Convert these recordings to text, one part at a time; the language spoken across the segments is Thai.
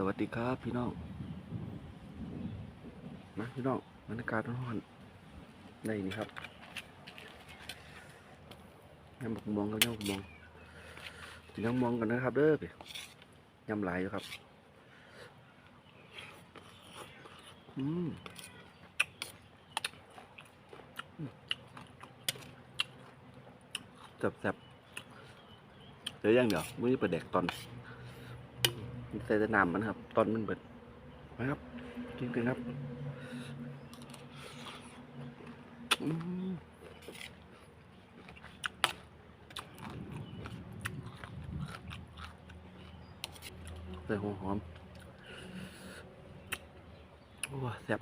สวัสดีครับพี่น้องมาพี่น้องบรรยากาศร้อนๆในนี่ครับยำบักมวงครับยำบักมวงกินยำมวงกันนะครับเด้อพี่ยำหลายอยู่ครับอืมแซ่บๆเดี๋ยวย่างเดี๋ยวมื้อนี้ไปแดกตอน ใส่แต่น้ำมันครับ ตอนมันเบิดนะครับกินกันครับใส่หัวหอมโอ้แซ่บ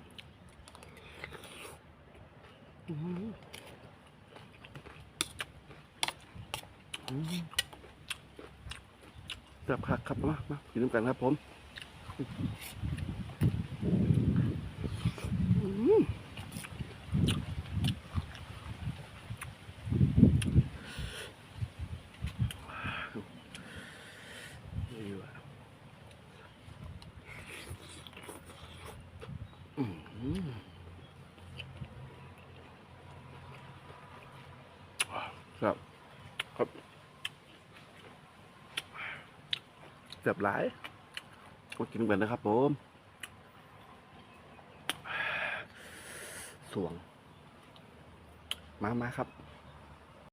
อืม อืมแซ่บคักครับมามากินน้ำกันครับผมนี่ว่ะอืมครับครับ แบบหลายก็กินกันนะครับผมสวง มามาครับ